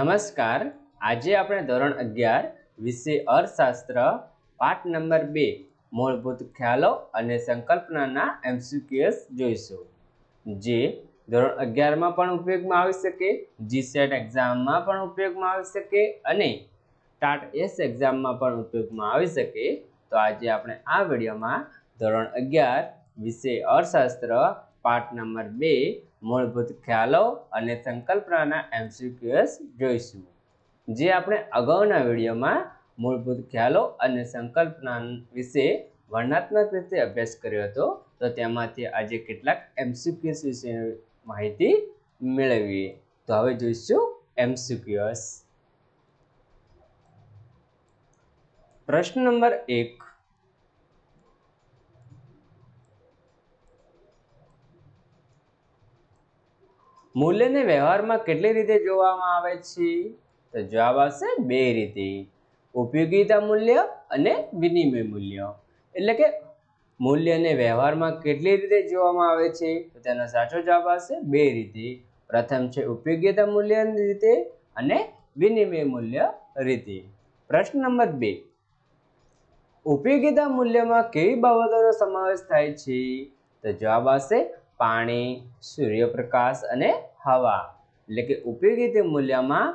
નમસ્કાર. આજે આપણે ધોરણ અગિયાર, વિષય અર્થશાસ્ત્ર, પાઠ નંબર બે, મૂળભૂત ખ્યાલો અને સંકલ્પનાના એમસીક્યુએસ જોઈશું. જે ધોરણ અગિયારમાં પણ ઉપયોગમાં આવી શકે જીસેટ એક્ઝામમાં પણ ઉપયોગમાં આવી શકે અને ટાટ એસ એક્ઝામમાં પણ ઉપયોગમાં આવી શકે. તો આજે આપણે આ વિડીયોમાં ધોરણ અગિયાર, વિષય અર્થશાસ્ત્ર, પાઠ નંબર બે મૂળભૂત ખ્યાલો અને સંકલ્પનાના એમસીક્યુએસ જોઈશું. જે આપણે અગાઉના વિડીયોમાં મૂળભૂત ખ્યાલો અને સંકલ્પના વિશે વર્ણનાત્મક રીતે અભ્યાસ કર્યો હતો, તો તેમાંથી આજે કેટલાક એમસીક્યુએસ વિશેની માહિતી મેળવીએ. તો હવે જોઈશું એમસીક્યુએસ પ્રશ્ન નંબર એક. મૂલ્યને વ્યવહારમાં કેટલી રીતે જોવામાં આવે છે? તો જવાબ આવશે બે રીતે. ઉપયોગિતા મૂલ્ય અને વિનિમય મૂલ્ય. એટલે કે મૂલ્યને વ્યવહારમાં કેટલી રીતે જોવામાં આવે છે? તો તેનો સાચો જવાબ આવશે બે રીતે. પ્રથમ છે ઉપયોગિતા મૂલ્યની રીતે અને વિનિમય મૂલ્ય રીતે. પ્રશ્ન નંબર બે. ઉપયોગિતા મૂલ્યમાં કેવી બાબતોનો સમાવેશ થાય છે? તો જવાબ આવશે પાણી, સૂર્યપ્રકાશ અને હવા. એટલે કે ઉપયોગિતા મૂલ્યમાં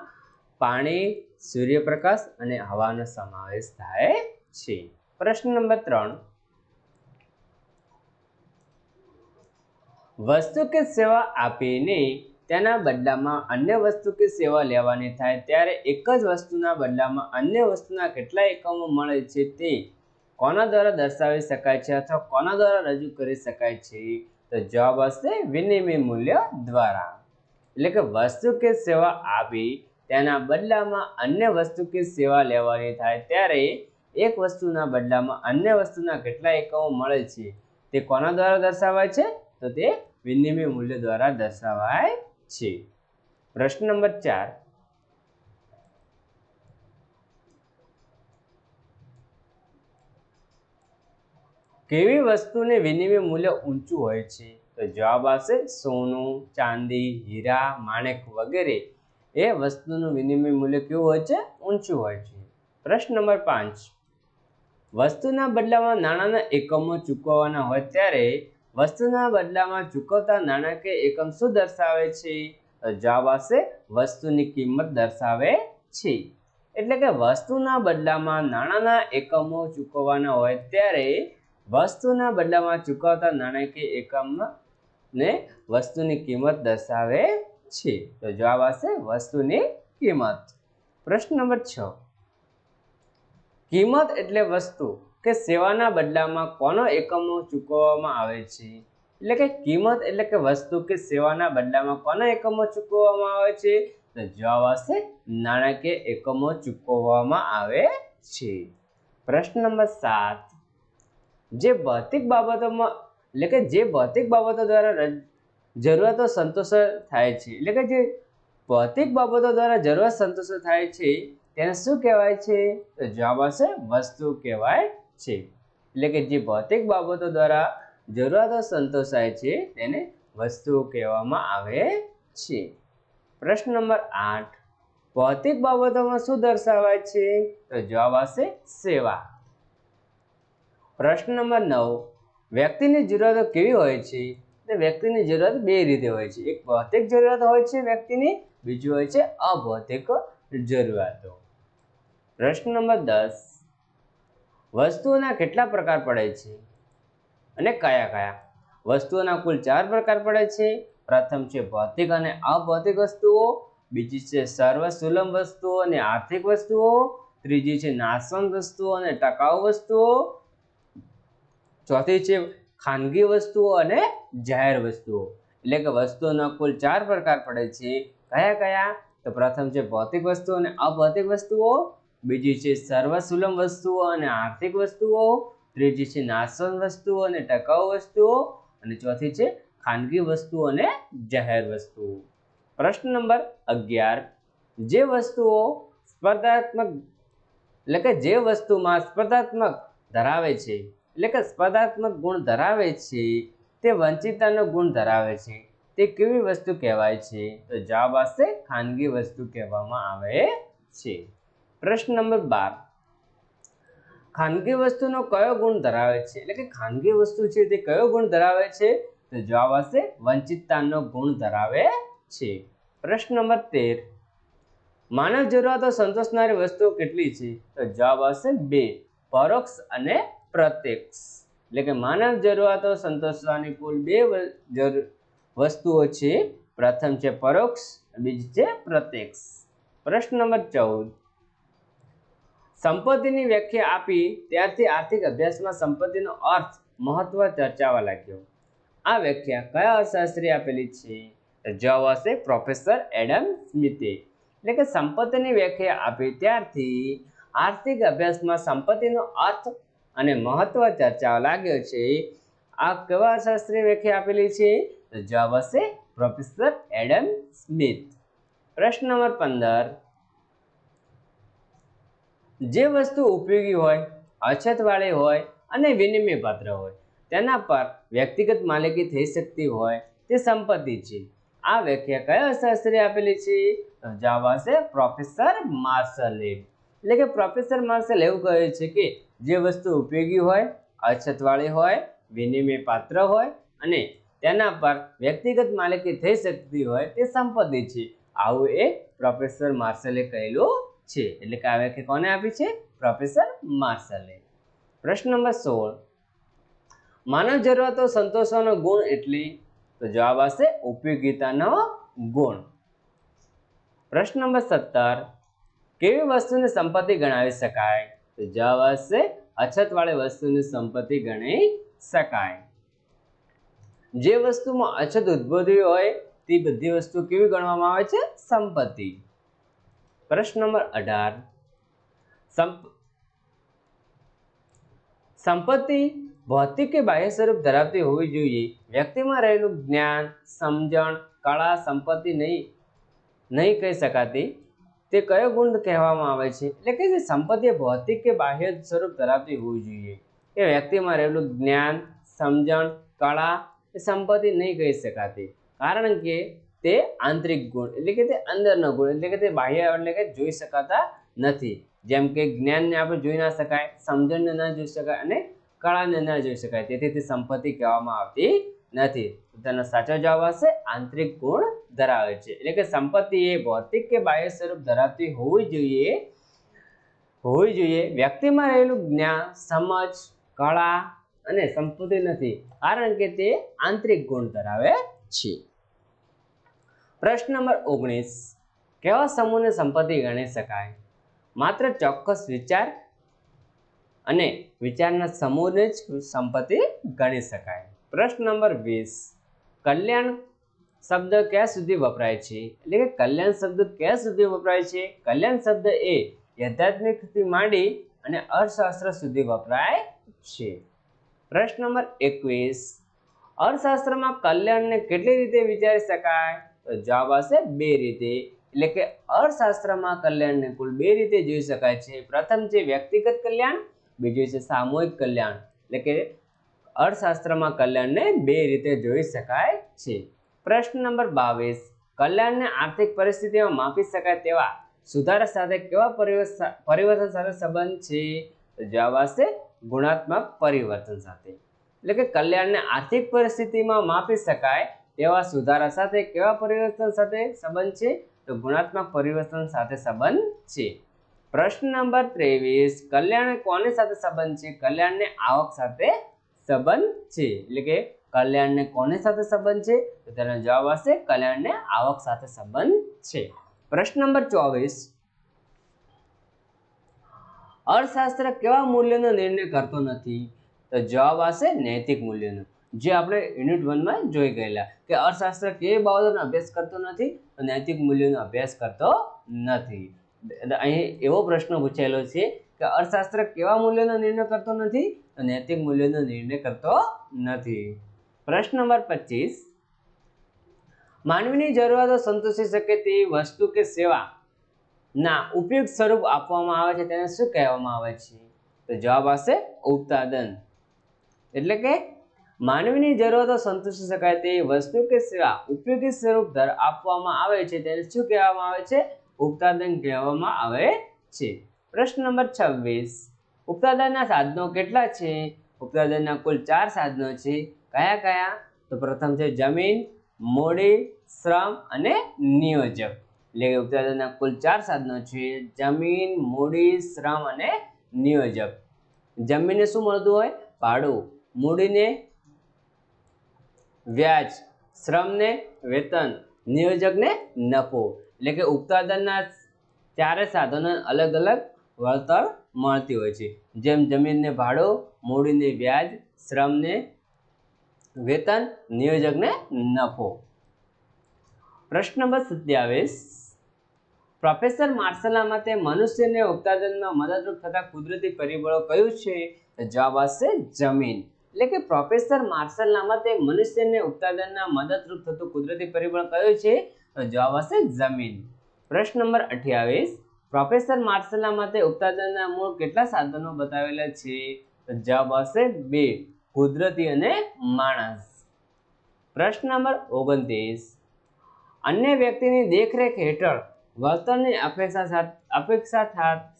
પાણી, સૂર્યપ્રકાશ અને હવાનો સમાવેશ થાય છે. પ્રશ્ન નંબર ત્રણ. વસ્તુ કે સેવા આપીને તેના બદલામાં અન્ય વસ્તુ કે સેવા લેવાની થાય ત્યારે એક જ વસ્તુના બદલામાં અન્ય વસ્તુના કેટલા એકમો મળે છે તે કોના દ્વારા દર્શાવી શકાય છે અથવા કોના દ્વારા રજૂ કરી શકાય છે? તો જવાબ હશે વિનિમય મૂલ્ય દ્વારા. એટલે કે વસ્તુ કે સેવા આપી તેના બદલામાં અન્ય વસ્તુ કે સેવા લેવાની થાય ત્યારે એક વસ્તુના બદલામાં અન્ય વસ્તુના કેટલા એકમો મળે છે તે કોના દ્વારા દર્શાવાય છે? તો તે વિનિમય મૂલ્ય દ્વારા દર્શાવાય છે. પ્રશ્ન નંબર ચાર. કેવી વસ્તુને વિનિમય મૂલ્ય ઊંચું હોય છે? તો જવાબ આવશે સોનું, ચાંદી, હીરા, માણેક વગેરે. એ વસ્તુનું વિનિમય મૂલ્ય કેવું હોય છે? ઊંચું હોય છે. પ્રશ્ન નંબર પાંચ. વસ્તુના બદલામાં નાણાંના એકમો ચૂકવવાના હોય ત્યારે વસ્તુના બદલામાં ચૂકવતા નાણાકીય એકમ શું દર્શાવે છે? તો જવાબ આવશે વસ્તુની કિંમત દર્શાવે છે. એટલે કે વસ્તુના બદલામાં નાણાંના એકમો ચૂકવવાના હોય ત્યારે વસ્તુના બદલામાં ચૂકવતા નાણાકીય એકમમાં વસ્તુની કિંમત દર્શાવે છે. તો જવાબ આવશે વસ્તુની કિંમત. પ્રશ્ન નંબર છ. કિંમત એટલે વસ્તુ કે સેવાના બદલામાં કોનો એકમો ચૂકવવામાં આવે છે? એટલે કે કિંમત એટલે કે વસ્તુ કે સેવાના બદલામાં કોના એકમો ચૂકવવામાં આવે છે? તો જવાબ આવશે નાણાકીય એકમો ચૂકવવામાં આવે છે. પ્રશ્ન નંબર સાત. જે ભૌતિક બાબતોમાં, એટલે કે જે ભૌતિક બાબતો દ્વારા જરૂરતો સંતોષ થાય છે. એટલે કે જે ભૌતિક બાબતો દ્વારા જરૂરિયાત સંતોષ થાય છે, તેને શું કહેવાય છે? તો જવાબ આવશે વસ્તુ કહેવાય છે. એટલે કે જે ભૌતિક બાબતો દ્વારા જરૂરતો સંતોષાય છે, તેને વસ્તુઓ કહેવામાં આવે છે. પ્રશ્ન નંબર આઠ. ભૌતિક બાબતોમાં શું દર્શાવાય છે? તો જવાબ આવશે સેવા. પ્રશ્ન નંબર નવ. વ્યક્તિની જરૂરતો કેવી હોય છે? તો વ્યક્તિની જરૂરત બે રીતે હોય છે. એક ભૌતિક જરૂરિયાત હોય છે વ્યક્તિની, બીજું હોય છે અભૌતિક જરૂરિયાતો. પ્રશ્ન નંબર દસ. વસ્તુઓના કેટલા પ્રકાર પડે છે? અને કયા કયા? વસ્તુઓના કુલ ચાર પ્રકાર પડે છે. પ્રથમ છે ભૌતિક અને અભૌતિક વસ્તુઓ. બીજી છે સર્વસુલભ વસ્તુઓ અને આર્થિક વસ્તુઓ. ત્રીજી છે નાશવંત વસ્તુઓ અને ટકાઉ વસ્તુઓ. ચોથી છે ખાનગી વસ્તુઓ અને જાહેર વસ્તુઓ. એટલે કે વસ્તુઓના કુલ ચાર પ્રકાર પડે છે. કયા કયા? તો પ્રથમ છે ભૌતિક વસ્તુઓ અને અભૌતિક વસ્તુઓ. બીજી છે સર્વસુલભ વસ્તુઓ અને આર્થિક વસ્તુઓ. ત્રીજી છે નાશવંત વસ્તુઓ અને ટકાઉ વસ્તુઓ. અને ચોથી છે ખાનગી વસ્તુઓ અને જાહેર વસ્તુઓ. પ્રશ્ન નંબર અગિયાર. જે વસ્તુઓ સ્પર્ધાત્મક, એટલે કે જે વસ્તુમાં સ્પર્ધાત્મક ધરાવે છે એટલે કે સ્પર્ધાત્મક ગુણ ધરાવે છે, તે વંચિતતાનો ગુણ ધરાવે છે, તે કેવી વસ્તુ કહેવાય છે? તો જવાબ આવશે ખાનગી વસ્તુ કહેવામાં આવે છે. પ્રશ્ન નંબર બાર. ખાનગી વસ્તુનો કયો ગુણ ધરાવે છે? એટલે કે ખાનગી વસ્તુ છે તે કયો ગુણ ધરાવે છે? તો જવાબ આવશે વંચિતતાનો ગુણ ધરાવે છે. પ્રશ્ન નંબર તેર. માનવ જરૂરિયાતો સંતોષનારી વસ્તુઓ કેટલી છે? તો જવાબ આવશે બે. પરોક્ષ અને પ્રત્યક્ષ. એટલે કે માનવ જરૂરિયાતો સંતોષવાની કુલ બે વસ્તુઓ છે. પ્રથમ છે પરોક્ષ, બીજી છે પ્રત્યક્ષ. પ્રશ્ન નંબર ચૌદ. સંપત્તિની વ્યાખ્યા આપી ત્યારથી આર્થિક અભ્યાસમાં સંપત્તિનો અર્થ મહત્વ ચર્ચાવા લાગ્યો. આ વ્યાખ્યા કયા અર્થશાસ્ત્રી આપેલી છે? જવાબ આવશે પ્રોફેસર એડમ સ્મિથે. એટલે કે સંપત્તિની વ્યાખ્યા આપી ત્યારથી આર્થિક અભ્યાસમાં સંપત્તિનો અર્થ અને મહત્વ ચર્ચાઓ લાગ્યો છે. આ કેવા શાસ્ત્રીય વ્યાખ્યા આપેલી છે? તો જવાબ હશે પ્રોફેસર એડમ સ્મિથ. પ્રશ્ન નંબર પંદર. જે વસ્તુ ઉપયોગી હોય, અછતવાળી હોય અને વિનિમયપાત્ર હોય, તેના પર વ્યક્તિગત માલિકી થઈ શકતી હોય, તે સંપત્તિ છે. આ વ્યાખ્યા કયા શાસ્ત્રી આપેલી છે? તો જવાબ હશે પ્રોફેસર માર્શલે એટલે કે પ્રોફેસર માર્શલ એવું કહે છે કે જે વસ્તુ ઉપયોગી હોય, અછતવાળી હોય, વિનિમય પાત્ર હોય અને તેના પર વ્યક્તિગત માલિકી થઈ શકતી હોય તે સંપત્તિ છે. આવું એ પ્રોફેસર માર્શલે કહેલું છે. એટલે કે આ વ્યાખ્યા કોને આપી છે? પ્રોફેસર માર્શલે પ્રશ્ન નંબર સોળ. માનવ જરૂરિયાતો સંતોષવાનો ગુણ એટલી? તો જવાબ આવશે ઉપયોગિતાનો ગુણ. પ્રશ્ન નંબર સત્તર. કેવી વસ્તુની સંપત્તિ ગણાવી શકાય? તો જવાબ આવશે, અછતવાળી વસ્તુની સંપત્તિ ગણી શકાય. જે વસ્તુમાં અછત ઉદ્ભવી હોય, તે બધી વસ્તુ કેવી ગણવામાં આવે છે? સંપત્તિ. પ્રશ્ન નંબર અઢાર. સંપ, સંપત્તિ ભૌતિક કે બાહ્ય સ્વરૂપ ધરાવતી હોવી જોઈએ. વ્યક્તિમાં રહેલું જ્ઞાન, સમજણ, કળા, સંપત્તિ નહીં નહીં કહી શકાતી. તે કયો ગુણ કહેવામાં આવે છે? એટલે કે જે સંપત્તિ ભૌતિક કે બાહ્ય સ્વરૂપ ધરાવતી હોવી જોઈએ. એ વ્યક્તિમાં રહેલું જ્ઞાન, સમજણ, કળા એ સંપત્તિ નહીં કહી શકાતી. કારણ કે તે આંતરિક ગુણ, એટલે કે તે અંદરનો ગુણ, એટલે કે તે બાહ્ય એટલે કે જોઈ શકાતા નથી. જેમ કે જ્ઞાનને આપણે જોઈ ના શકાય, સમજણને ના જોઈ શકાય અને કળાને ના જોઈ શકાય. તેથી તે સંપત્તિ કહેવામાં આવતી નથી. તેનો સાચો જવાબ આવશે આંતરિક ગુણ ધરાવે છે. એટલે કે સંપત્તિ એ ભૌતિક કે બાહ્ય સ્વરૂપ ધરાવતી હોવી જોઈએ હોવી જોઈએ. વ્યક્તિમાં રહેલું જ્ઞાન, સમજ, કળા અને સંપત્તિ નથી, કારણ કે તે આંતરિક ગુણ ધરાવે છે. પ્રશ્ન નંબર ઓગણીસ. કેવા સમૂહને સંપત્તિ ગણી શકાય? માત્ર ચોક્કસ વિચાર અને વિચારના સમૂહને જ સંપત્તિ ગણી શકાય. પ્રશ્ન નંબર વીસ. કલ્યાણ શબ્દ ક્યાં સુધી વપરાય છે? એટલે કે કલ્યાણ શબ્દ ક્યાં સુધી વપરાય છે? કલ્યાણ શબ્દ એ આધ્યાત્મિકથી માંડી અને અર્થશાસ્ત્ર સુધી વપરાય છે. પ્રશ્ન નંબર એકવીસ. અર્થશાસ્ત્રમાં કલ્યાણને કેટલી રીતે વિચારી શકાય? તો જવાબ આવશે બે રીતે. એટલે કે અર્થશાસ્ત્રમાં કલ્યાણને કુલ બે રીતે જોઈ શકાય છે. પ્રથમ છે વ્યક્તિગત કલ્યાણ, બીજું છે સામૂહિક કલ્યાણ. એટલે કે અર્થશાસ્ત્રમાં કલ્યાણને બે રીતે જોઈ શકાય છે. પ્રશ્ન નંબર બાવીસ, કલ્યાણને આર્થિક પરિસ્થિતિમાં માપી શકાય તેવા સુધારા સાથે કેવા પરિવર્તન સાથે સંબંધ છે? તો જવાબ આવશે ગુણાત્મક પરિવર્તન સાથે. એટલે કે કલ્યાણને આર્થિક પરિસ્થિતિમાં માપી શકાય તેવા સુધારા સાથે કેવા પરિવર્તન સાથે સંબંધ છે? તો ગુણાત્મક પરિવર્તન સાથે સંબંધ છે. પ્રશ્ન નંબર ત્રેવીસ, કલ્યાણ કોની સાથે સંબંધ છે? કલ્યાણને આવક સાથે સંબંધ છે. એટલે કે કલ્યાણને કોને સાથે સંબંધ છે? તો તેનો જવાબ આવશે કલ્યાણને આવક સાથે સંબંધ છે. પ્રશ્ન નંબર ચોવીસ. અર્થશાસ્ત્ર કેવા મૂલ્યનો નિર્ણય કરતો નથી? તો જવાબ આવશે નૈતિક મૂલ્યનો. જે આપણે યુનિટ વનમાં જોઈ ગયેલા કે અર્થશાસ્ત્ર કેવી બાબતોનો અભ્યાસ કરતો નથી, તો નૈતિક મૂલ્યોનો અભ્યાસ કરતો નથી. અહીં એવો પ્રશ્ન પૂછેલો છે કે અર્થશાસ્ત્ર કેવા મૂલ્યોનો નિર્ણય કરતો નથી? નૈતિક મૂલ્યોનો નિર્ણય કરતો નથી. પ્રશ્ન નંબર પચીસ. માનવીની જરૂરિયાતો સંતોષી શકે તેવી વસ્તુ કે સેવા ના ઉપયોગ સ્વરૂપ આપવામાં આવે છે તેને શું કહેવામાં આવે છે? તો જવાબ આવશે ઉત્પાદન. એટલે કે માનવીની જરૂરતો સંતોષી શકાય તેવી વસ્તુ કે સેવા ઉપયોગી સ્વરૂપ ધર આપવામાં આવે છે તેને શું કહેવામાં આવે છે? ઉત્પાદન કહેવામાં આવે છે. પ્રશ્ન નંબર છવ્વીસ. ઉત્પાદનના સાધનો કેટલા છે? ઉત્પાદનના કુલ ચાર સાધનો છે. કયા કયા? તો પ્રથમ છે જમીન, મૂડી, શ્રમ અને નિયોજક. એટલે કે ઉત્પાદનના કુલ ચાર સાધનો છે. જમીન, મૂડી, શ્રમ અને નિયોજક. જમીનને શું મળતું હોય? ભાડું. મૂડીને વ્યાજ. શ્રમને વેતન. નિયોજકને નફો. એટલે કે ઉત્પાદનના ચારે સાધનો અલગ અલગ વળતર મળતી હોય છે. જેમ જમીનને ભાડું, મૂડીને વ્યાજ, શ્રમને વેતન, નિયોજકને નફો. પ્રશ્ન નંબર સત્યાવીસ. પ્રોફેસર માર્સલા મતે મનુષ્યને ઉત્પાદનમાં મદદરૂપ થતા કુદરતી પરિબળો કયું છે? જવાબ આવશે જમીન. એટલે કે પ્રોફેસર માર્શલના મતે મનુષ્યને ઉત્પાદનના મદદરૂપ થતું કુદરતી પરિબળ કયું છે? તો જવાબ આવશે જમીન. પ્રશ્ન નંબર અઠ્યાવીસ. પ્રોફેસર માર્સલના મતે ઉત્પાદનના મૂળ કેટલા સાધનો બતાવેલા છે? તો જવાબ આવશે બે, કુદરતી અને માણસ. પ્રશ્ન નંબર ઓગણત્રીસ. અન્ય વ્યક્તિની દેખરેખ હેઠળ વર્તનની અપેક્ષા અપેક્ષા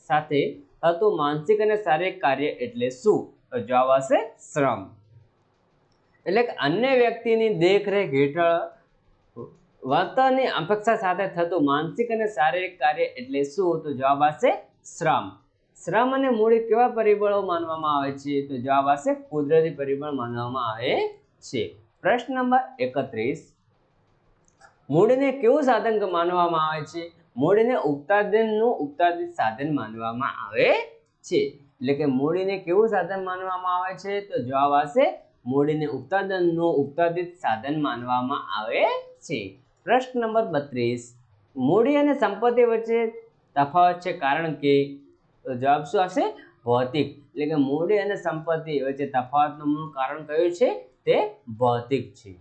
સાથે થતું માનસિક અને શારીરિક કાર્ય એટલે શું? તો જવાબ આવશે શ્રમ. એટલે કે અન્ય વ્યક્તિની દેખરેખ હેઠળ વર્તનની અપેક્ષા સાથે થતું માનસિક અને શારીરિક કાર્ય એટલે શું? તો જવાબ આવશે શ્રમ. શ્રમ અને મૂડી કેવા પરિબળો માનવામાં આવે છે? તો જવાબ આવશે કુદરતી પરિબળ માનવામાં આવે છે. પ્રશ્ન નંબર એકત્રીસ. મૂડીને કેવું સાધન માનવામાં આવે છે? મૂડીને ઉત્પાદનનું ઉત્પાદિત સાધન માનવામાં આવે છે. એટલે કે મૂડીને કેવું સાધન માનવામાં આવે છે? તો જવાબ આવશે મૂડીને ઉત્પાદનનું ઉત્પાદિત સાધન માનવામાં આવે છે. પ્રશ્ન નંબર બત્રીસ. મૂડી અને સંપત્તિ વચ્ચે તફાવત છે કારણ કે જવાબ શું આવશે? ભૌતિક. એટલે કે મૂડી અને સંપત્તિ વચ્ચે તફાવતનું મૂળ કારણ કયું છે? તે ભૌતિક છે.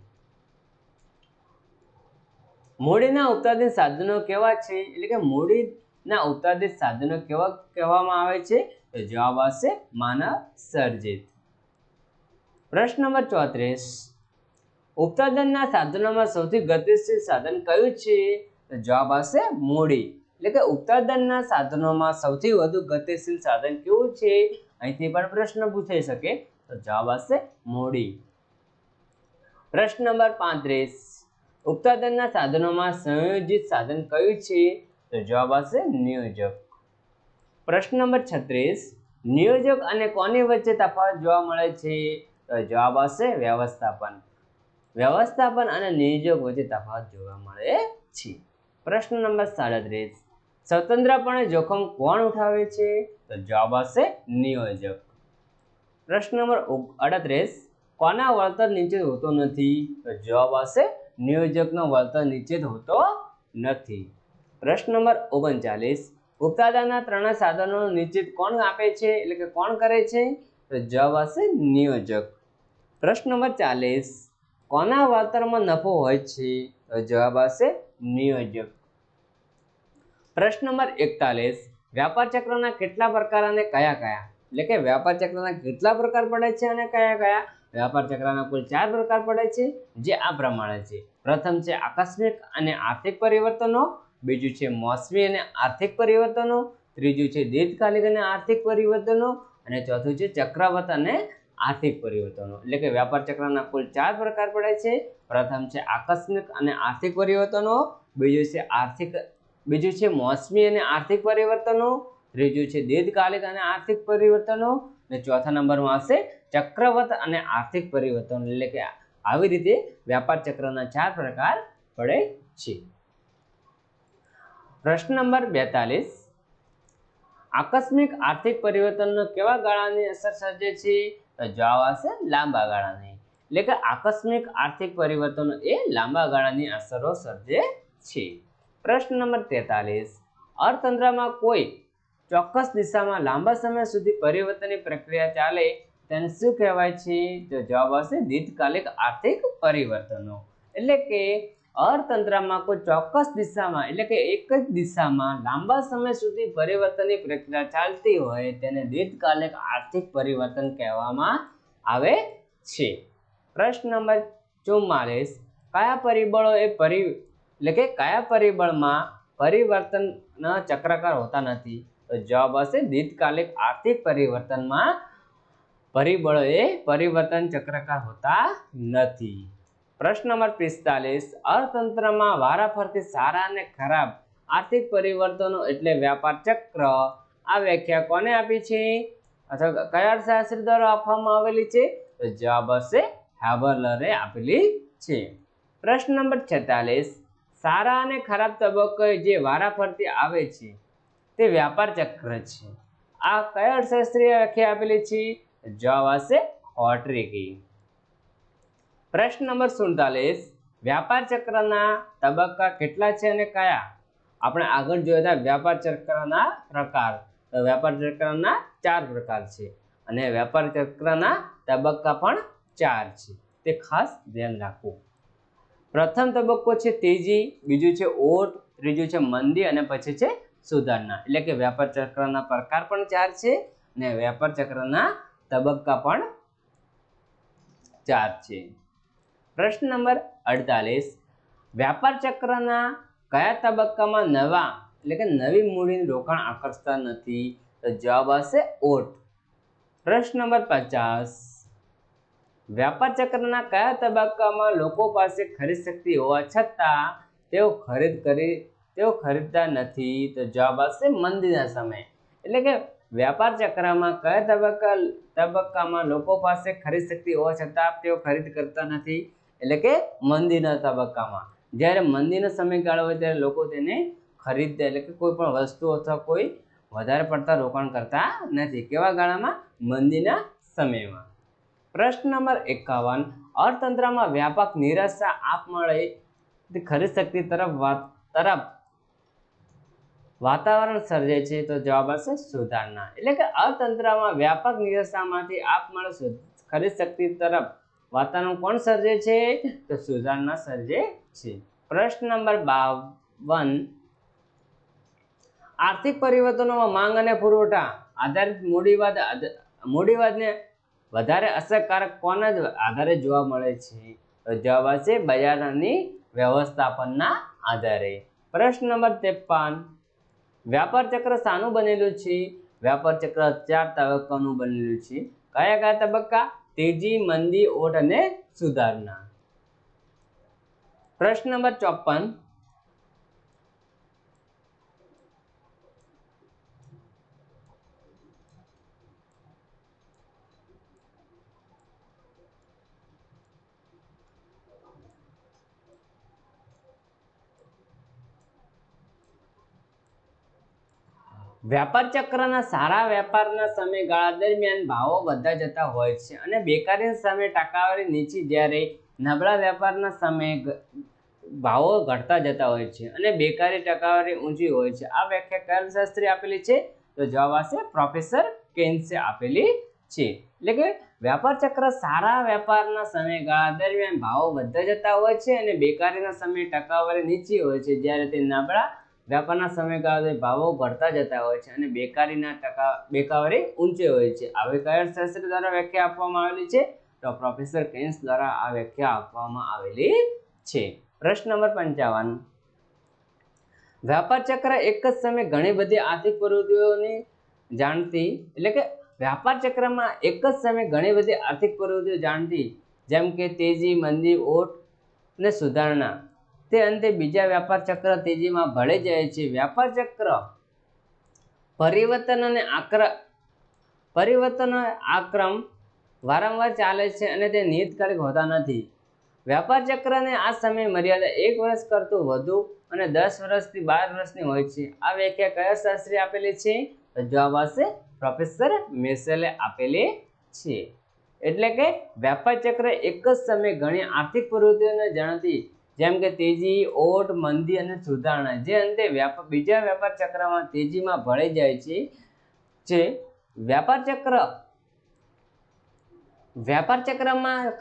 મૂડીના ઉત્પાદિત સાધનો કેવા છે? એટલે કે મૂડીના ઉત્પાદિત સાધનો કેવા કહેવામાં આવે છે? તો જવાબ આવશે માનવ સર્જિત. પ્રશ્ન નંબર ચોત્રીસ. ઉત્પાદનના સાધનોમાં સૌથી ગતિશીલ સાધન કયું છે? તો જવાબ આવશે મૂડી. એટલે કે ઉત્પાદનના સાધનોમાં સૌથી વધુ ગતિશીલ સાધન કેવું છે? અહીંથી પણ પ્રશ્ન પૂછાઈ શકે. તો જવાબ આવશે મૂડી. પ્રશ્ન નંબર પાંત્રીસ. ઉત્પાદનના સાધનોમાં સંયોજિત સાધન કયું છે? તો જવાબ આવશે નિયોજક. પ્રશ્ન નંબર છત્રીસ. નિયોજક અને કોની વચ્ચે તફાવત જોવા મળે છે? તો જવાબ આવશે વ્યવસ્થાપન. વ્યવસ્થાપન અને નિયોજક વચ્ચે તફાવત જોવા મળે છે. પ્રશ્ન નંબર સાડત્રીસ. સ્વતંત્રપણે જોખમ કોણ ઉઠાવે છે? તો જવાબ આવશે નિયોજક. પ્રશ્ન નંબર અડત્રીસ. કોના વળતર નીચે હોતો નથી? તો જવાબ આવશે નિયોજકનો વળતર નીચે હોતો નથી. પ્રશ્ન નંબર ઓગણચાલીસ. ઉત્પાદનના ત્રણેય સાધનો નિશ્ચિત કોણ આપે છે? એટલે કે કોણ કરે છે? તો જવાબ આવશે નિયોજક. પ્રશ્ન નંબર ચાલીસ. કોના વાતરમાં નફો હોય છે? તો જવાબ આવશે નિયોજક. પ્રશ્ન નંબર એકતાલીસ. વ્યાપાર ચક્રના કેટલા પ્રકાર અને કયા કયા? એટલે કે વ્યાપાર ચક્રના કેટલા પ્રકાર પડે છે અને કયા કયા? વ્યાપાર ચક્રના કુલ ચાર પ્રકાર પડે છે, જે આ પ્રમાણે છે. પ્રથમ છે આકસ્મિક અને આર્થિક પરિવર્તનો. બીજું છે મોસમી અને આર્થિક પરિવર્તનો. ત્રીજું છે દીર્ઘકાલિક અને આર્થિક પરિવર્તનો. અને ચોથું છે ચક્રવત અને આર્થિક પરિવર્તનો. એટલે કે વ્યાપાર ચક્રના કુલ ચાર પ્રકાર પડે છે. પ્રથમ છે આકસ્મિક અને આર્થિક પરિવર્તનો. બીજું છે આર્થિક, બીજું છે મોસમી અને આર્થિક પરિવર્તનો. ત્રીજું છે દીર્ઘકાલિક અને આર્થિક પરિવર્તનો. અને ચોથા નંબરમાં આવશે ચક્રવત અને આર્થિક પરિવર્તનો. એટલે કે આવી રીતે વ્યાપાર ચક્રના ચાર પ્રકાર પડે છે. પ્રશ્ન નંબર બેતાલીસ. આકસ્મિક આર્થિક પરિવર્તનનો કેવા ગાળાની અસર સર્જે છે? તો જવાબ આવશે લાંબા ગાળાની. એટલે કે આકસ્મિક આર્થિક પરિવર્તનો એ લાંબા ગાળાની અસરો સર્જે છે. પ્રશ્ન નંબર તેતાલીસ. અર્થતંત્રમાં કોઈ ચોક્કસ દિશામાં લાંબા સમય સુધી પરિવર્તનની પ્રક્રિયા ચાલે, તેને શું કહેવાય છે? તો જવાબ આવશે દીર્ઘકાલિક આર્થિક પરિવર્તનો. એટલે કે અર્થતંત્રમાં કોઈ ચોક્કસ દિશામાં, એટલે કે એક જ દિશામાં લાંબા સમય સુધી પરિવર્તનની પ્રક્રિયા ચાલતી હોય તેને દીર્ઘકાલિક આર્થિક પરિવર્તન કહેવામાં આવે છે. પ્રશ્ન નંબર ચુમ્માલીસ કયા પરિબળો એ પરિ, એટલે કે કયા પરિબળમાં પરિવર્તન ચક્રકાર હોતા નથી? તો જવાબ હશે દીર્ઘકાલિક આર્થિક પરિવર્તનમાં પરિબળો એ પરિવર્તન ચક્રકાર હોતા નથી. પ્રશ્ન નંબર પિસ્તાલીસ, અર્થતંત્રમાં વારાફરતી સારા અને ખરાબ આર્થિક પરિવર્તનો એટલે વ્યાપાર ચક્ર. આ વ્યાખ્યા કોને આપી છે? અથવા કયા અર્થશાસ્ત્રી દ્વારા આપવામાં આવેલી છે? તો જવાબ હશે હેબલરે આપેલી છે. પ્રશ્ન નંબર છેતાલીસ, સારા અને ખરાબ તબક્કે જે વારાફરતી આવે છે, તે વ્યાપાર ચક્ર છે. આ કયા અર્થશાસ્ત્રીય વ્યાખ્યા આપેલી છે? જવાબ હશે હોટ્રિકી. પ્રશ્ન નંબર સુડતાલીસ. વ્યાપાર ચક્રના તબક્કા કેટલા છે અને કયા? આપણે આગળ જોયા હતા વ્યાપાર ચક્રના પ્રકાર. તો વ્યાપાર ચક્રના ચાર પ્રકાર છે અને વ્યાપાર ચક્રના તબક્કા પણ ચાર છે. તે ખાસ ધ્યાન રાખવું. પ્રથમ તબક્કો છે તેજી, બીજું છે ઓટ ત્રીજું છે મંદી અને પછી છે સુધારણા એટલે કે વ્યાપાર ચક્રના પ્રકાર પણ ચાર છે અને વ્યાપાર ચક્રના તબક્કા પણ ચાર છે. પ્રશ્ન નંબર અડતાલીસ. વ્યાપાર ચક્રના કયા તબક્કામાં નવા એટલે કે નવી મૂડીનું રોકાણ આકર્ષતા નથી? તો જવાબ આવશે ઓટ. પ્રશ્ન નંબર પચાસ. વ્યાપાર ચક્રના કયા તબક્કામાં લોકો પાસે ખરીદ શક્તિ હોવા છતાં તેઓ ખરીદ કરી, તેઓ ખરીદતા નથી? તો જવાબ આવશે મંદીના સમય. એટલે કે વ્યાપાર ચક્રમાં કયા તબક્કા, તબક્કામાં લોકો પાસે ખરીદ શક્તિ હોવા છતાં તેઓ ખરીદ કરતા નથી? એટલે કે મંદીના તબક્કામાં. જ્યારે મંદીનો સમયગાળો હોય ત્યારે લોકો તેને ખરીદતા એટલે કે કોઈ પણ વસ્તુ અથવા કોઈ વધારે પડતા રોકાણ કરતા નથી. કેવા ગાળામાં? મંદીના સમયમાં. પ્રશ્ન નંબર એકાવન. અર્થતંત્રમાં વ્યાપક નિરાશા, આપમળે ખરીદ શક્તિ તરફ તરફ વાતાવરણ સર્જે છે તો જવાબ આવશે સુધારણા. એટલે કે અર્થતંત્રમાં વ્યાપક નિરાશામાંથી આપમળે ખરીદ શક્તિ તરફ વાતાવરણ કોણ સર્જે છે? તો સુધારણા સર્જે છે. પ્રશ્ન નંબર બાવન. આર્થિક પરિવર્તનોમાં માંગ અને પુરવઠા આધારિત મૂડીવાદ મૂડીવાદને વધારે અસરકારક કોના જ આધારે જોવા મળે છે? તો જવાબ છે બજારની વ્યવસ્થાપનના આધારે. પ્રશ્ન નંબર ત્રેપન વ્યાપાર ચક્ર શાનું બનેલું છે? વ્યાપાર ચક્ર ચાર તબક્કાનું બનેલું છે. કયા કયા તબક્કા? તેજી મંદી ઓટ અને સુધારણા પ્રશ્ન નંબર ચોપન વ્યાપાર ચક્રના સારા વ્યાપારના સમયગાળા દરમિયાન ભાવો વધતા જતા હોય છે અને બેકારીના સામે ટકાવારી નીચી જ્યારે નબળા વ્યાપારના સમયે ભાવો ઘટતા જતા હોય છે અને બેકારી ટકાવારી ઊંચી હોય છે. આ વ્યાખ્યા કયા શાસ્ત્રી આપેલી છે. તો જવાબ આવશે પ્રોફેસર કેન્સે આપેલી છે. એટલે કે વ્યાપાર ચક્ર સારા વ્યાપારના સમયગાળા દરમિયાન ભાવો વધતા જતા હોય છે અને બેકારીના સમયે ટકાવારી નીચી હોય છે જ્યારે તે નબળા વ્યાપારના સમયગાળા ભાવો ઘટતા જતા હોય છે અને બેકારીના ટકા બેકારી ઊંચે હોય છે. આવી કયા શાસ્ત્ર દ્વારા વ્યાખ્યા આપવામાં આવેલી છે. તો પ્રોફેસર કેન્સ દ્વારા આ વ્યાખ્યા આપવામાં આવેલી છે. પ્રશ્ન નંબર પંચાવન. વ્યાપાર ચક્ર એક જ સમયે ઘણી બધી આર્થિક પ્રવૃત્તિઓની જાણતી, એટલે કે વ્યાપાર ચક્રમાં એક જ સમયે ઘણી બધી આર્થિક પ્રવૃત્તિઓ જાણતી, જેમ કે તેજી, મંદી, ઓટ અને સુધારણા. તે અંતે બીજા વ્યાપાર ચક્ર તેજીમાં ભળી જાય છે. વ્યાપાર ચક્ર પરિવર્તન અને આક્ર, પરિવર્તન આક્રમ વારંવાર ચાલે છે અને તે નિયતકાલિક હોતા નથી. વ્યાપાર ચક્રને આ સમય મર્યાદા એક વર્ષ કરતું વધુ અને દસ વર્ષથી બાર વર્ષની હોય છે. આ વ્યાખ્યા કયા શાસ્ત્રી આપેલી છે? જવાબ આવશે પ્રોફેસર મેસેલે આપેલી છે. એટલે કે, વ્યાપાર ચક્ર એક જ સમયે ઘણી આર્થિક પ્રવૃત્તિઓને જાણતી જેમ કે તેજી, ઓટ, મંદી અને સુધારણા. જે અંતે વ્યાપાર બીજા વ્યાપાર ચક્રમાં તેજીમાં ભળી જાય છે, જે વ્યાપાર ચક્ર, વ્યાપાર ચક્રમાં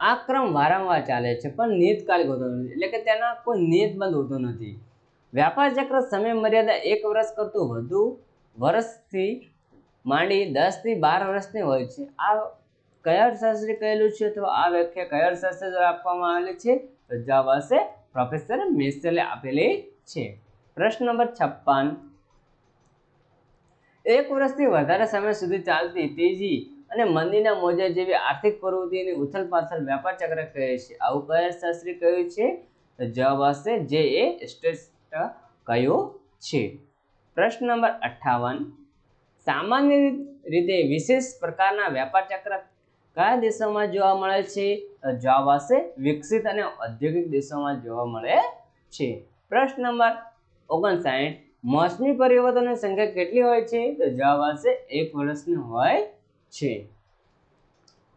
આ ક્રમ વારંવાર ચાલે છે, પણ નિયતકાલિક હોતો નથી. એટલે કે તેના કોઈ નિયત બંધ હોતો નથી. વ્યાપાર ચક્ર સમય મર્યાદા એક વર્ષ કરતું વધુ વર્ષથી માંડી દસથી બાર વર્ષની હોય છે. આ કયા અર્થશાસ્ત્રી કહેલું છે? તો આ વ્યાખ્યા કયા અર્થશાસ્ત્ર દ્વારા આપવામાં આવેલી છે? તો જવાબ આવશે પ્રોફેસર મેસેલે આપેલી છે. પ્રશ્ન નંબર છપ્પન. એક વર્ષથી વધારે સમય સુધી ચાલતી તેજી અને મંદીના મોજા જેવી આર્થિક પ્રવૃત્તિની ઉથલ પાથલ વ્યાપાર ચક્ર કહે છે. આવું કયા શાસ્ત્રી કહ્યું છે તો જવાબ આવશે જે એ શ્રેષ્ઠ કયો છે. પ્રશ્ન નંબર અઠ્ઠાવન સામાન્ય રીતે વિશેષ પ્રકારના વ્યાપાર ચક્ર કયા દેશોમાં જોવા મળે છે? તો જવાબ આવશે વિકસિત અને ઔદ્યોગિક દેશોમાં જોવા મળે છે. પ્રશ્ન નંબર ઓગણસાઠ. મોસમી પરિવર્તનની સંખ્યા કેટલી હોય છે? તો જવાબ આવશે એક વર્ષની હોય છે.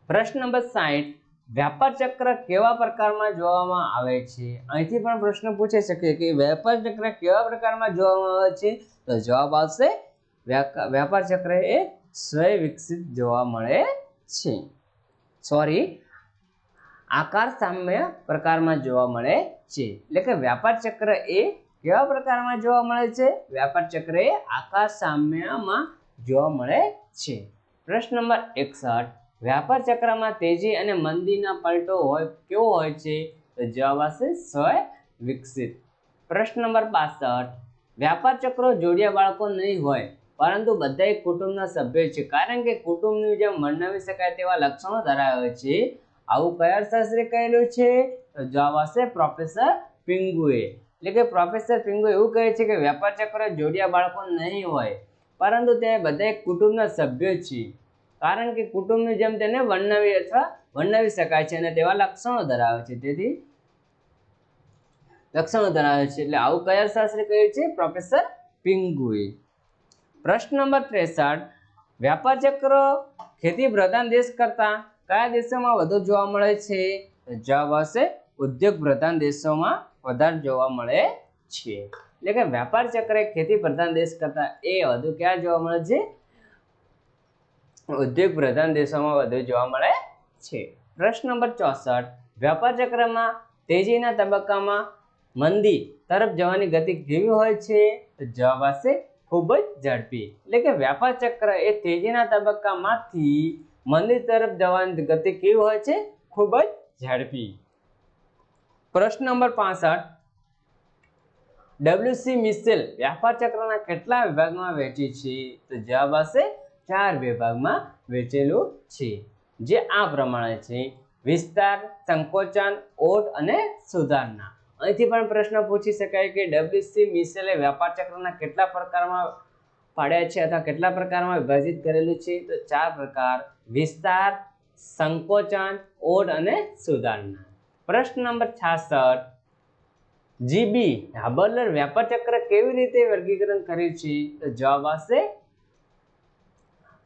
પ્રશ્ન નંબર સાઠ વ્યાપાર ચક્ર કેવા પ્રકારમાં જોવામાં આવે છે? અહીંથી પણ પ્રશ્ન પૂછી શકીએ કે વ્યાપાર ચક્ર કેવા પ્રકારમાં જોવામાં આવે છે? તો જવાબ આવશે વ્યાપાર ચક્ર એ સ્વય વિકસિત જોવા મળે છે. સોરી આકાર સામ્ય પ્રકારમાં જોવા મળે છે. એટલે કે વ્યાપાર ચક્ર એ કેવા પ્રકારમાં જોવા મળે છે? વ્યાપાર ચક્ર એ આકાર સામ્યમાં જોવા મળે છે. પ્રશ્ન નંબર એકસઠ. વ્યાપાર ચક્રમાં તેજી અને મંદીના પલટો હોય, કેવો હોય છે? તો જવાબ આવશે સ્વય વિકસિત. પ્રશ્ન નંબર બાસઠ. વ્યાપાર ચક્રો જોડિયા બાળકો નહીં હોય પરંતુ બધા એક કુટુંબના સભ્યો છે. કારણ કે કુટુંબની જેમ વર્ણવી શકાય તેવા લક્ષણો ધરાવે છે. આવું કયા શાસ્ત્રી કહેલું છે? તો જવાબ આવશે પ્રોફેસર પિંગુએ. એટલે કે પ્રોફેસર પિંગુ એવું કહે છે કે વેપાર ચક્ર જોડિયા બાળકો નહીં હોય, પરંતુ તે બધા એક કુટુંબના સભ્યો છે. કારણ કે કુટુંબની જેમ તેને વર્ણવી અથવા વર્ણવી શકાય છે અને તેવા લક્ષણો ધરાવે છે. તેથી લક્ષણો ધરાવે છે. એટલે આવું કયા શાસ્ત્રી કહ્યું છે? પ્રોફેસર પિંગુએ. પ્રશ્ન નંબર ત્રેસઠ. વ્યાપાર ચક્ર ખેતી પ્રધાન દેશ કરતા કયા દેશોમાં વધુ જોવા મળે છે? જવાબ આવશે ઉદ્યોગ પ્રધાન દેશોમાં વધારે જોવા મળે છે. એટલે કે વ્યાપાર ચક્ર ખેતી પ્રધાન દેશ કરતા એ વધુ ક્યાં જોવા મળે છે? ઉદ્યોગ પ્રધાન દેશોમાં વધુ જોવા મળે છે. પ્રશ્ન નંબર ચોસઠ. વ્યાપાર ચક્રમાં તેજીના તબક્કામાં મંદી તરફ જવાની ગતિ કેવી હોય છે? તો જવાબ આવશે ખૂબ જ ઝડપી. એટલે કે વ્યાપાર ચક્ર એ તેજીના તબક્કામાંથી મંદી તરફ જવાની ગતિ કેવી હોય છે? ખૂબ જ ઝડપી. પ્રશ્ન નંબર પાસઠ. ડબ્લ્યુસી મિસેલ વ્યાપાર ચક્રના કેટલા વિભાગમાં વહેંચી છે? તો જવાબ આવશે ચાર વિભાગમાં વહેંચેલું છે. જે આ પ્રમાણે છે. વિસ્તાર, સંકોચન ઓટ અને સુધારણા અહીંથી પણ પ્રશ્ન પૂછી શકાય કે ડબ્લ્યુસી મિસેલે વ્યાપાર ચક્રના કેટલા પ્રકારમાં પાડ્યા છે અથવા કેટલા પ્રકારમાં વિભાજિત કરેલું છે? તો ચાર પ્રકાર. વિસ્તાર, સંકોચન, ઓડ અને સુધારણા. પ્રશ્ન નંબર છાસઠ. જીબી હાબલર વ્યાપાર ચક્ર કેવી રીતે વર્ગીકરણ કર્યું છે? તો જવાબ આવશે.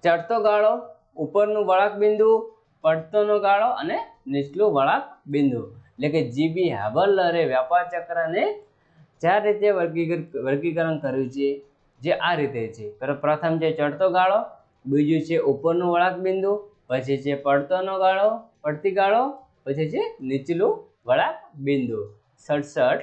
ચડતો ગાળો, ઉપરનું વળાંક બિંદુ, પડતોનો ગાળો અને નીચલું વળાંક બિંદુ. એટલે કે જીબી હાબલરે વ્યાપાર ચક્રને ચાર રીતે વર્ગીકરણ વર્ગીકરણ કર્યું છે, જે આ રીતે છે. પ્ર- પ્રથમ છે ચડતો ગાળો, બીજું છે ઉપરનું વળાંક બિંદુ, પછી છે પડતોનો ગાળો, પડતી ગાળો, પછી છે નીચલું વળાંક બિંદુ. સડસઠ.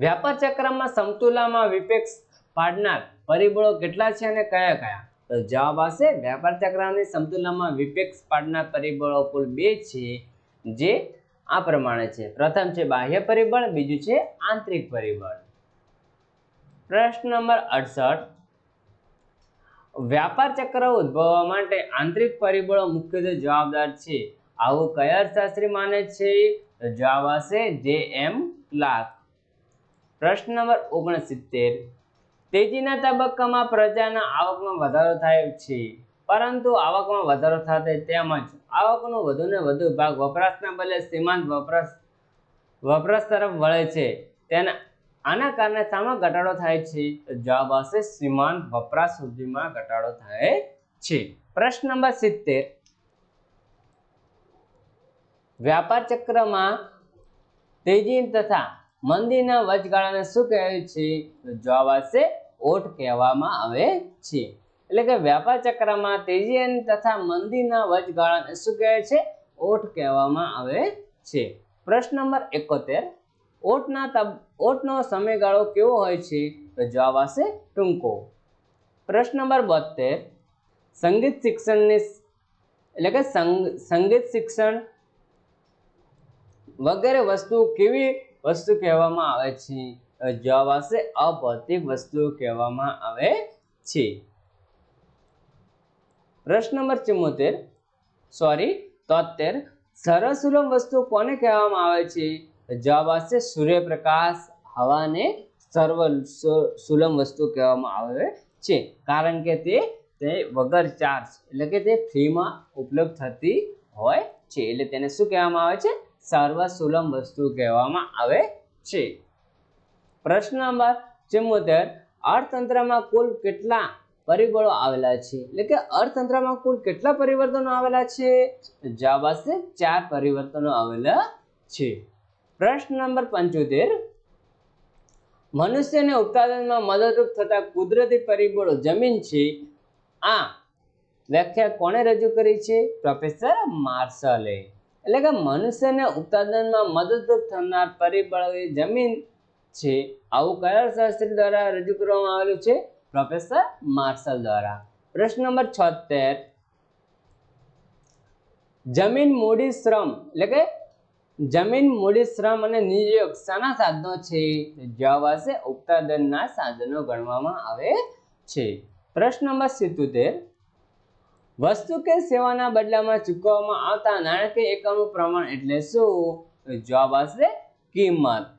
વ્યાપાર ચક્રમાં સમતુલામાં વિપેક્ષ પાડનાર પરિબળો કેટલા છે અને કયા કયા? તો જવાબ આવશે, વ્યાપાર ચક્રની સમતુલામાં વિપેક્ષ પાડનાર પરિબળો કુલ બે છે. જે આ પ્રમાણે છે. પ્રથમ છે બાહ્ય પરિબળ, બીજું છે આંતરિક પરિબળ. પ્રશ્ન નંબર અડસઠ. વ્યાપાર ચક્ર ઉદ્ભવવા માટે આંતરિક પરિબળો મુખ્યત્વે જવાબદાર છે. આવું કયા અર્થશાસ્ત્રી માને છે? જવાબ આવશે જે એમ ક્લાર્ક પ્રશ્ન નંબર ઓગણસિત્તેર. તેજીના તબક્કામાં પ્રજાના આવકમાં વધારો થાય છે. પરંતુ આવકમાં વધારો થાય તેમજ આવકનો વધુને વધુ ભાગ વપરાશના બદલે સીમાંત વપરાશ વપરાશ તરફ વળે છે. તેના, આના કારણે શામાં ઘટાડો થાય છે. તો જવાબ આવશે સીમાંત વપરાશ સુધીમાં ઘટાડો થાય છે. પ્રશ્ન નંબર સિત્તેર. વ્યાપાર ચક્રમાં તેજી તથા મંદીના વચગાળાને શું કહેવાય છે? જવાબ આવશે ઓટ કહેવામાં આવે છે. એટલે કે વ્યાપાર ચક્રમાં તેજી તથા મંદીના વચગાળાને શું કહે છે? ઓટ કહેવામાં આવે છે. પ્રશ્ન નંબર એકોતેર. ઓટના તબ, ઓટનો સમયગાળો કેવો હોય છે? તો જવાબ આવશે ટૂંકો. પ્રશ્ન નંબર બોતેર સંગીત શિક્ષણની એટલે કે સંગ- સંગીત શિક્ષણ વગેરે વસ્તુ કેવી વસ્તુ કહેવામાં આવે છે? જવાબ આવશે અભૌતિક વસ્તુ કહેવામાં આવે છે. પ્રશ્ન નંબર ચુમ્મોતેર સોરી તોતેર. સરસુલમ વસ્તુ કોને કહેવામાં આવે છે? જવાબ આવશે સૂર્યપ્રકાશ. હવાને સર્વ સુ- સુલભ વસ્તુ કહેવામાં આવે છે. કારણ કે તે તે વગર ચાર્જ, એટલે કે તે ફ્રીમાં ઉપલબ્ધ થતી હોય છે. એટલે તેને શું કહેવામાં આવે છે? સર્વ સુલભ વસ્તુ કહેવામાં આવે છે. પ્રશ્ન નંબર ચુમ્મોતેર અર્થતંત્રમાં કુલ કેટલા પરિબળો આવેલા છે. એટલે કે અર્થતંત્રમાં કુલ કેટલા પરિવર્તનો આવેલા છે? તો જવાબ આવશે ચાર પરિવર્તનો આવેલા છે. પ્રશ્ન નંબર પંચોતેર. મનુષ્યને ઉત્પાદનમાં મદદરૂપ થતા કુદરતી પરિબળો જમીન છે. આ વ્યાખ્યા કોણે રજૂ કરી છે? પ્રોફેસર માર્શલે. એટલે કે મનુષ્યને ઉત્પાદનમાં મદદરૂપ થનાર પરિબળો એ જમીન છે. આવું કયા શાસ્ત્રી દ્વારા રજૂ કરવામાં આવેલું છે? પ્રોફેસર માર્શલ દ્વારા પ્રશ્ન નંબર છોતેર. જમીન મૂડી શ્રમ, એટલે કે જમીન મૂડી શ્રમ અને નિયોગ શાના સાધનો છે? જવાબ આવશે ઉત્પાદનના સાધનો ગણવામાં આવે છે. પ્રશ્ન નંબર સિત્તોતેર. વસ્તુ કે સેવાના બદલામાં ચૂકવવામાં આવતા નાણાકીય એકમનું પ્રમાણ એટલે શું? જવાબ આવશે કિંમત.